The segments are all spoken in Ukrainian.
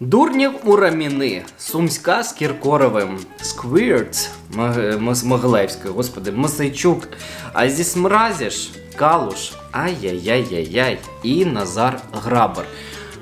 Дурнів у раміни, Сумська з Кіркоровим, Сквірт з Могилевською, господи, Мосейчук, а зі Смразіш, Калуш, ай-яй-яй-яй-яй, і Назар Грабар.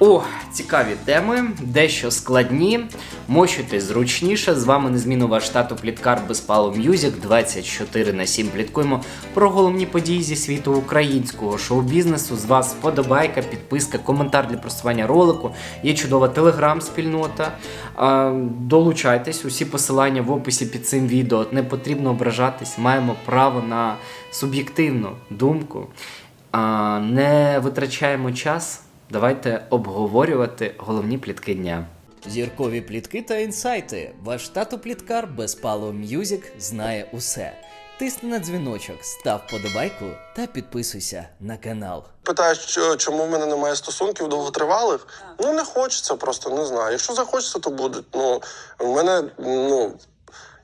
О, цікаві теми, дещо складні. Мощуйтесь зручніше. З вами незмінно ваш штату Пліткар Безпало Мюзик 24 на 7 пліткуємо про головні події зі світу українського шоу-бізнесу. З вас вподобайка, підписка, коментар для просування ролику. Є чудова телеграм-спільнота. Долучайтесь, усі посилання в описі під цим відео. Не потрібно ображатись, маємо право на суб'єктивну думку. Не витрачаємо час. Давайте обговорювати головні плітки дня. Зіркові плітки та інсайти. Ваш тато пліткар Безпало М'юзік знає усе. Тисни на дзвіночок, став подобайку та підписуйся на канал. Питаєш, чому в мене немає стосунків довготривалих? Ну не хочеться просто, не знаю. Якщо захочеться, то буде. Ну в мене ну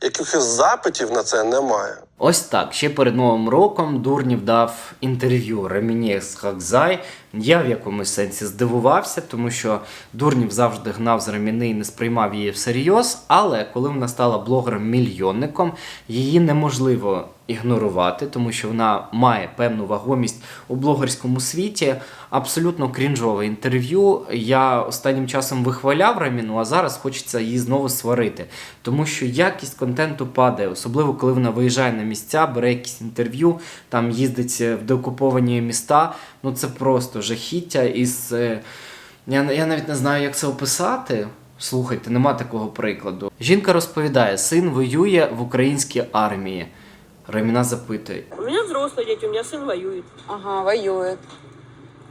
якихось запитів на це немає. Ось так. Ще перед новим роком Дурнів дав інтерв'ю Реміні з Хакзай. Я в якомусь сенсі здивувався, тому що Дурнів завжди гнав з Раміни і не сприймав її всерйоз. Але коли вона стала блогером-мільйонником, її неможливо ігнорувати, тому що вона має певну вагомість у блогерському світі. Абсолютно крінжове інтерв'ю. Я останнім часом вихваляв Раміну, а зараз хочеться її знову сварити. Тому що якість контенту падає, особливо коли вона виїжджає на місця, бере якісь інтерв'ю, там їздить в деокуповані міста. Ну це просто жахіття із. е, Я, я навіть не знаю, як це описати. Слухайте, нема такого прикладу. Жінка розповідає, син воює в українській армії. Раміна запитує: У меня взрослые дети, у меня сын воюет. Ага, воюет.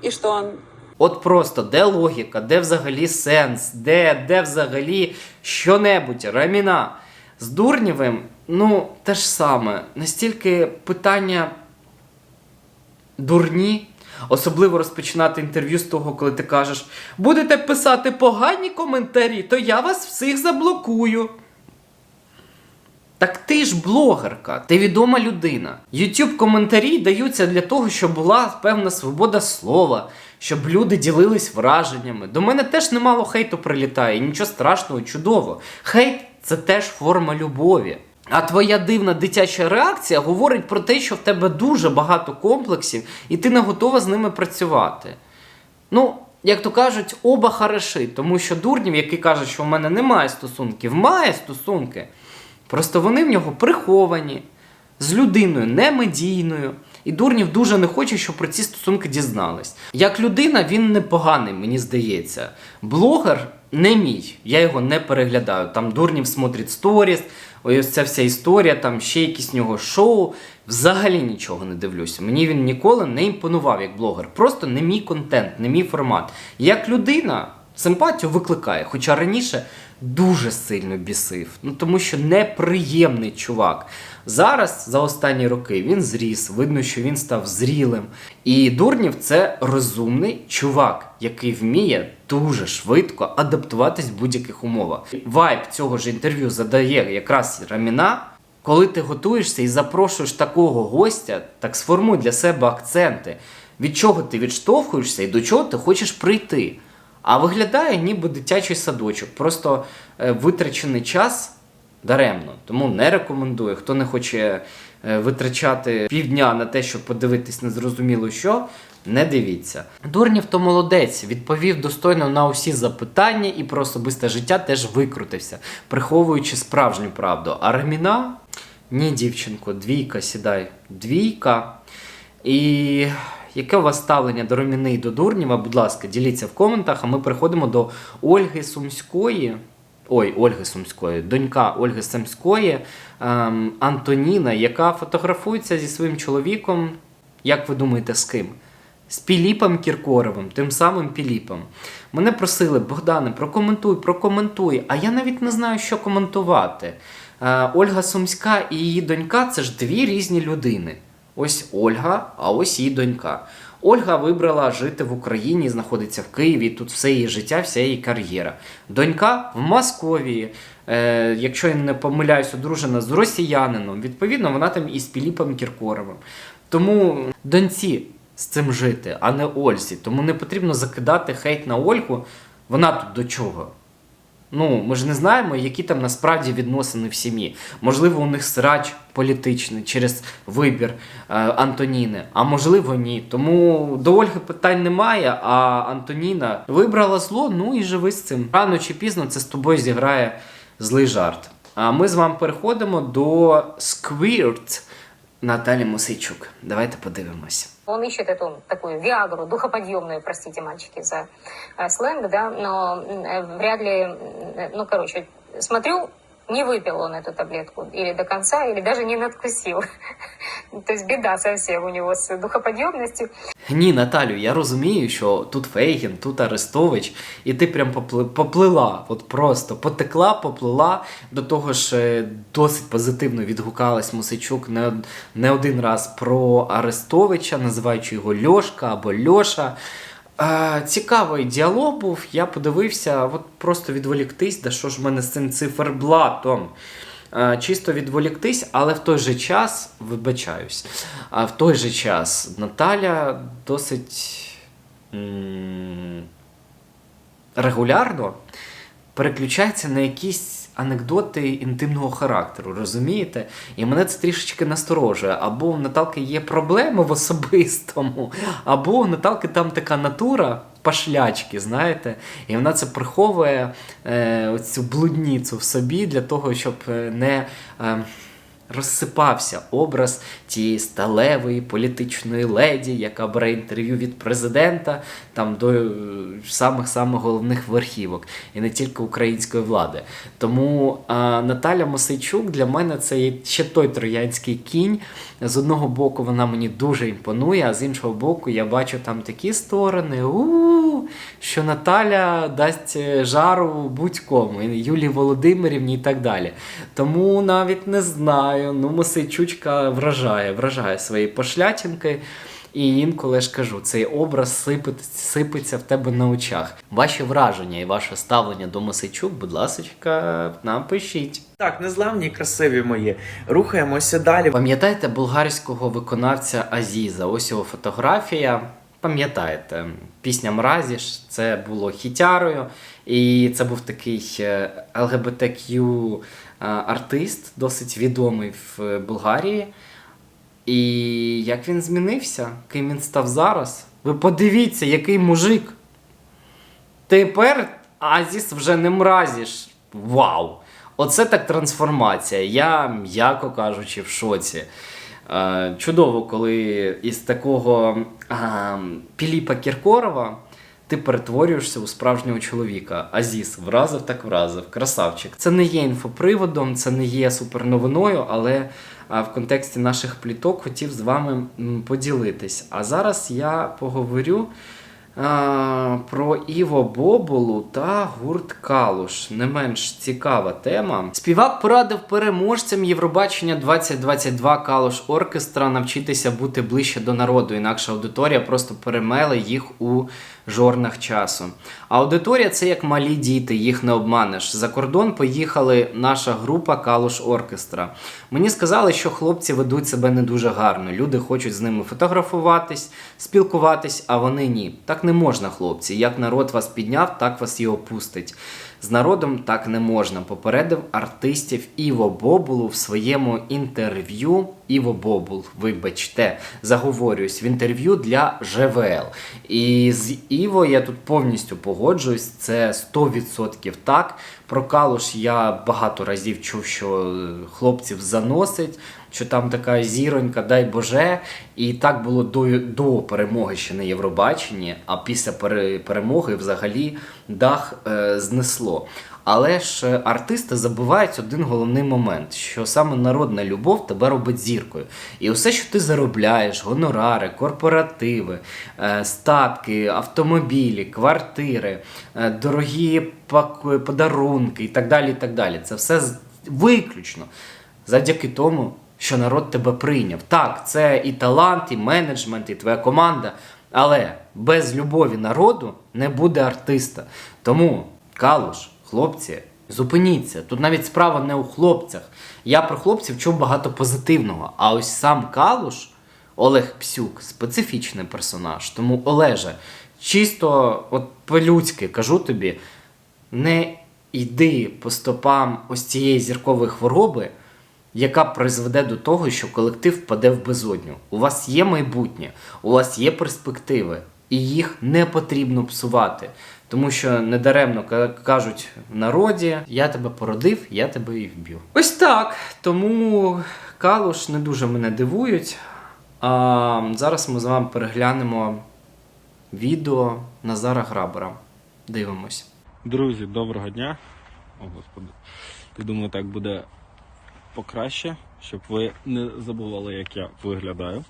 И что он? От просто де логіка, де взагалі сенс, де, де взагалі що-небудь, Раміна. З Дурнєвим, ну, те ж саме. Настільки питання дурні. Особливо розпочинати інтерв'ю з того, коли ти кажеш, будете писати погані коментарі, то я вас всіх заблокую. Так ти ж блогерка, ти відома людина. YouTube коментарі даються для того, щоб була певна свобода слова, щоб люди ділились враженнями. До мене теж немало хейту прилітає, нічого страшного, чудово. Хейт це теж форма любові. А твоя дивна дитяча реакція говорить про те, що в тебе дуже багато комплексів, і ти не готова з ними працювати. Ну, як то кажуть, оба хороши, тому що дурнів, який каже, що в мене немає стосунків, має стосунки. Просто вони в нього приховані, з людиною немедійною. І Дурнів дуже не хоче, щоб про ці стосунки дізнались. Як людина, він непоганий, мені здається. Блогер не мій, я його не переглядаю. Там Дурнів смотрить сторіс, ось ця вся історія, там ще якісь нього шоу. Взагалі нічого не дивлюся. Мені він ніколи не імпонував як блогер. Просто не мій контент, не мій формат. Як людина симпатію викликає, хоча раніше дуже сильно бісив. Ну тому що неприємний чувак. Зараз за останні роки він зріс, видно, що він став зрілим. І Дурнів це розумний чувак, який вміє дуже швидко адаптуватись в будь-яких умовах. Вайб цього ж інтерв'ю задає якраз Раміна. Коли ти готуєшся і запрошуєш такого гостя, так сформуй для себе акценти, від чого ти відштовхуєшся і до чого ти хочеш прийти. А виглядає ніби дитячий садочок, просто е, витрачений час даремно. Тому не рекомендую. Хто не хоче е, витрачати півдня на те, щоб подивитись незрозуміло що, не дивіться. Дурнів то молодець, відповів достойно на усі запитання і про особисте життя теж викрутився, приховуючи справжню правду. А Раміна? Ні, дівчинко, двійка, сідай. Двійка. І яке у вас ставлення до Роміни і до Дурнєва? Будь ласка, діліться в коментах, а ми переходимо до Ольги Сумської. Ой, Ольги Сумської, донька Ольги Сумської, ем, Антоніна, яка фотографується зі своїм чоловіком. Як ви думаєте, з ким? З Піліпом Кіркоровим, тим самим Піліпом. Мене просили, Богдане, прокоментуй, прокоментуй. А я навіть не знаю, що коментувати. Е, Ольга Сумська і її донька це ж дві різні людини. Ось Ольга, а ось її донька. Ольга вибрала жити в Україні, знаходиться в Києві. Тут все її життя, вся її кар'єра. Донька в Московії. Е, якщо я не помиляюсь, одружена з росіянином. Відповідно, вона там із Піліпом Кіркоровим. Тому доньці з цим жити, а не Ользі. Тому не потрібно закидати хейт на Ольгу. Вона тут до чого? Ну, ми ж не знаємо, які там насправді відносини в сім'ї. Можливо, у них срач політичний через вибір е, Антоніни, а можливо, ні. Тому до Ольги питань немає. А Антоніна вибрала зло, ну і живи з цим. Рано чи пізно це з тобою зіграє злий жарт. А ми з вами переходимо до Squirt Наталі Мосейчук. Давайте подивимося. Он ищет эту такую виагру, духоподъемную, простите, мальчики, за э, сленг, да, но м, э, вряд ли, м, э, ну, короче, смотрю, не выпил он эту таблетку или до конца, или даже не надкусил. То есть беда совсем у него с духоподъемностью. Ні, Наталю, я розумію, що тут Фейгін, тут Арестович, і ти прям попли- поплила, от просто потекла, поплила. До того ж, е, досить позитивно відгукалась Мусичук не, од- не один раз про Арестовича, називаючи його Льошка або Льоша. Цікавий діалог був. Я подивився, от просто відволіктись, да що ж в мене з цим циферблатом. Чисто відволіктись, але в той же час вибачаюсь. В той же час Наталя досить регулярно переключається на якісь анекдоти інтимного характеру, розумієте? І мене це трішечки насторожує. Або у Наталки є проблеми в особистому, або у Наталки там така натура. Пашлячки, знаєте, і вона це приховує е, оцю блудніцю в собі для того, щоб е, не е, розсипався образ тієї сталевої політичної леді, яка бере інтерв'ю від президента там до е, самих самих головних верхівок, і не тільки української влади. Тому е, Наталя Мосейчук для мене це є ще той троянський кінь. З одного боку, вона мені дуже імпонує, а з іншого боку, я бачу там такі сторони, у що Наталя дасть е, жару будь-кому, Юлії Володимирівні і так далі. Тому навіть не знаю. Ну, Мосейчучка вражає, вражає свої пошлятінки. І інколи ж кажу, цей образ сипеться, сипеться в тебе на очах. Ваші враження і ваше ставлення до Мосейчук, будь ласка, напишіть. Так, незламні красиві мої. Рухаємося далі. Пам'ятаєте булгарського виконавця Азіза? Ось його фотографія. Пам'ятаєте, пісня Мразіш це було хітярою, і це був такий е, ЛГБТQ е, артист, досить відомий в е, Болгарії. І як він змінився, ким він став зараз? Ви подивіться, який мужик. Тепер Азіс вже не мразіш. Вау! Оце так трансформація. Я, м'яко кажучи, в шоці. Е, чудово, коли із такого а, Піліпа Кіркорова ти перетворюєшся у справжнього чоловіка. Азіс вразив так вразив. Красавчик. Це не є інфоприводом, це не є суперновиною, але в контексті наших пліток хотів з вами поділитись. А зараз я поговорю. Про Іво Боболу та гурт Калуш. Не менш цікава тема. Співак порадив переможцям Євробачення 2022 Калуш Оркестра навчитися бути ближче до народу, інакше аудиторія просто перемеле їх у жорнах часу. Аудиторія це як малі діти, їх не обманеш. За кордон поїхали наша група Калуш Оркестра. Мені сказали, що хлопці ведуть себе не дуже гарно. Люди хочуть з ними фотографуватись, спілкуватись, а вони ні. Так не можна, хлопці. Як народ вас підняв, так вас і опустить. З народом так не можна. Попередив артистів Іво Бобулу в своєму інтерв'ю. Іво Бобул, вибачте, заговорююсь в інтерв'ю для ЖВЛ. І з Іво я тут повністю погоджуюсь. Це 100% так. Про Калуш я багато разів чув, що е, хлопців заносить, що там така зіронька, дай Боже. І так було до, до перемоги ще на Євробаченні, а після перемоги взагалі дах е, знесло. Але ж е, артисти забувають один головний момент, що саме народна любов тебе робить зіркою. І усе, що ти заробляєш, гонорари, корпоративи, е, статки, автомобілі, квартири, е, дорогі подарунки і так далі. і так далі. Це все виключно завдяки тому, що народ тебе прийняв. Так, це і талант, і менеджмент, і твоя команда. Але без любові народу не буде артиста. Тому, Калуш, хлопці, зупиніться. Тут навіть справа не у хлопцях. Я про хлопців чув багато позитивного. А ось сам Калуш, Олег Псюк, специфічний персонаж. Тому, Олеже, чисто от по-людськи кажу тобі, не йди по стопам ось цієї зіркової хвороби, яка призведе до того, що колектив впаде в безодню. У вас є майбутнє, у вас є перспективи, і їх не потрібно псувати. Тому що недаремно кажуть в народі: я тебе породив, я тебе і вб'ю. Ось так. Тому Калуш не дуже мене дивують. А зараз ми з вами переглянемо відео Назара Грабера. Дивимось. Друзі, доброго дня. О, Господи. Я думаю, так буде покраще, щоб ви не забували, як я виглядаю.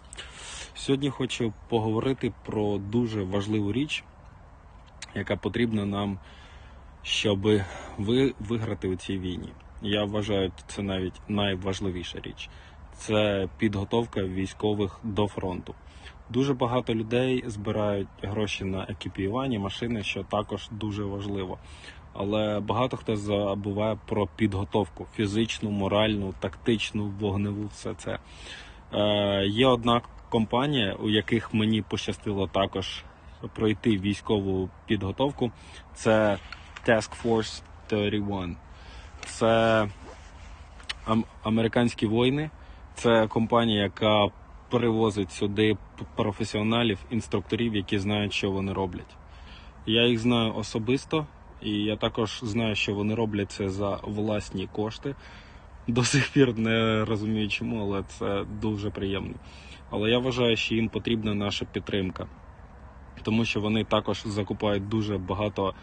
Сьогодні хочу поговорити про дуже важливу річ, яка потрібна нам, щоб ви виграти у цій війні. Я вважаю, це навіть найважливіша річ. Це підготовка військових до фронту. Дуже багато людей збирають гроші на екіпіювання машини, що також дуже важливо. Але багато хто забуває про підготовку фізичну, моральну, тактичну, вогневу, все це. Е, є одна компанія, у яких мені пощастило також пройти військову підготовку. Це Task Force 31. Це ам- американські воїни. Це компанія, яка привозить сюди професіоналів, інструкторів, які знають, що вони роблять. Я їх знаю особисто, і я також знаю, що вони роблять це за власні кошти. До сих пір не розумію чому, але це дуже приємно. Але я вважаю, що їм потрібна наша підтримка, тому що вони також закупають дуже багато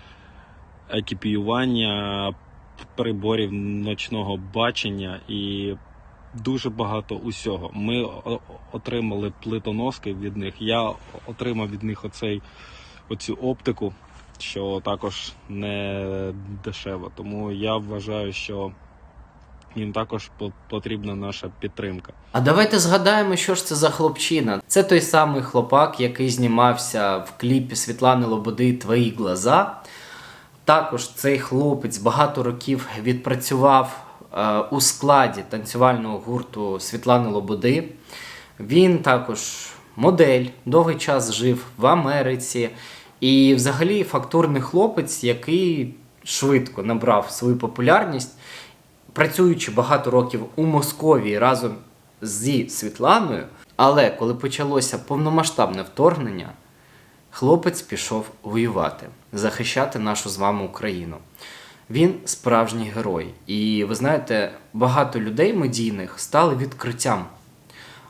екіпіювання, приборів ночного бачення і дуже багато усього. Ми отримали плитоноски від них. Я отримав від них оцей, оцю оптику, що також не дешево. Тому я вважаю, що їм також потрібна наша підтримка. А давайте згадаємо, що ж це за хлопчина. Це той самий хлопак, який знімався в кліпі Світлани Лободи Твої глаза. Також цей хлопець багато років відпрацював е, у складі танцювального гурту Світлани Лободи. Він також модель, довгий час жив в Америці. І взагалі фактурний хлопець, який швидко набрав свою популярність, працюючи багато років у Московії разом зі Світланою. Але коли почалося повномасштабне вторгнення, хлопець пішов воювати, захищати нашу з вами Україну. Він справжній герой. І ви знаєте, багато людей медійних стали відкриттям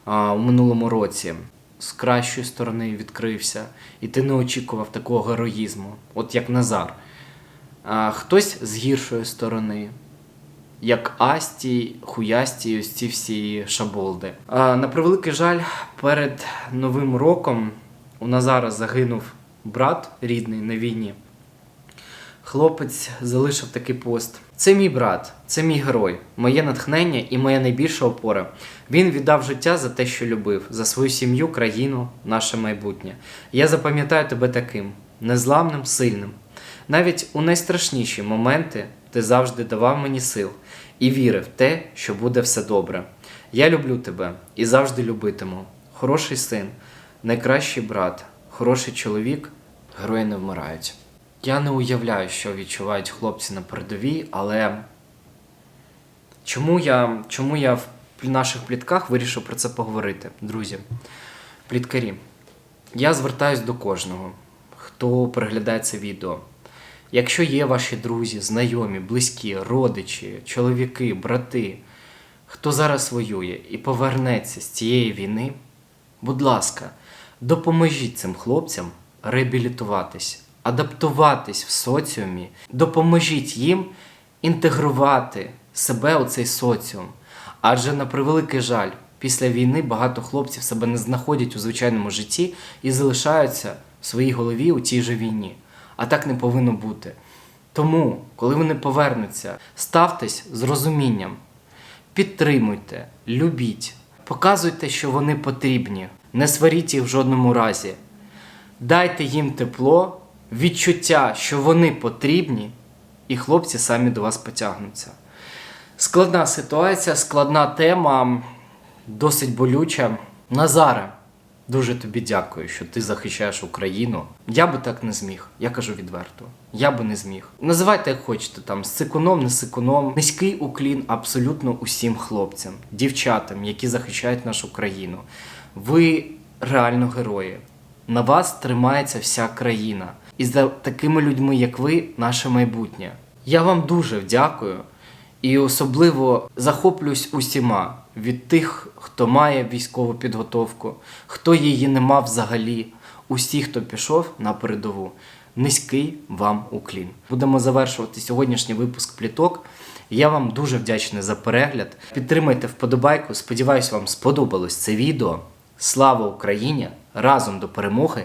а, у минулому році. З кращої сторони відкрився, і ти не очікував такого героїзму, от як Назар. А, хтось з гіршої сторони, як Асті, Хуясті, ось ці всі шаболди. А, на превеликий жаль, перед Новим роком у Назара загинув брат рідний на війні. Хлопець залишив такий пост. Це мій брат, це мій герой, моє натхнення і моя найбільша опора. Він віддав життя за те, що любив, за свою сім'ю, країну, наше майбутнє. Я запам'ятаю тебе таким незламним, сильним. Навіть у найстрашніші моменти ти завжди давав мені сил і вірив в те, що буде все добре. Я люблю тебе і завжди любитиму. Хороший син, найкращий брат, хороший чоловік, герої не вмирають. Я не уявляю, що відчувають хлопці на передовій, але чому я, чому я в наших плітках вирішив про це поговорити, друзі? Пліткарі, я звертаюсь до кожного, хто переглядає це відео. Якщо є ваші друзі, знайомі, близькі, родичі, чоловіки, брати, хто зараз воює і повернеться з цієї війни, будь ласка, допоможіть цим хлопцям реабілітуватись, адаптуватись в соціумі, допоможіть їм інтегрувати себе у цей соціум. Адже на превеликий жаль, після війни багато хлопців себе не знаходять у звичайному житті і залишаються в своїй голові у тій же війні. А так не повинно бути. Тому, коли вони повернуться, ставтесь з розумінням, підтримуйте, любіть, показуйте, що вони потрібні, не сваріть їх в жодному разі. Дайте їм тепло, відчуття, що вони потрібні, і хлопці самі до вас потягнуться. Складна ситуація, складна тема, досить болюча. Назаре, Дуже тобі дякую, що ти захищаєш Україну. Я би так не зміг. Я кажу відверто. Я би не зміг. Називайте як хочете там сиконом, не сиконом. Низький уклін абсолютно усім хлопцям, дівчатам, які захищають нашу країну. Ви реально герої. На вас тримається вся країна. І за такими людьми, як ви, наше майбутнє. Я вам дуже вдякую і особливо захоплююсь усіма від тих, хто має військову підготовку, хто її не мав взагалі, усі, хто пішов на передову. Низький вам уклін. Будемо завершувати сьогоднішній випуск пліток. Я вам дуже вдячний за перегляд. Підтримайте вподобайку. Сподіваюсь, вам сподобалось це відео. Слава Україні! Разом до перемоги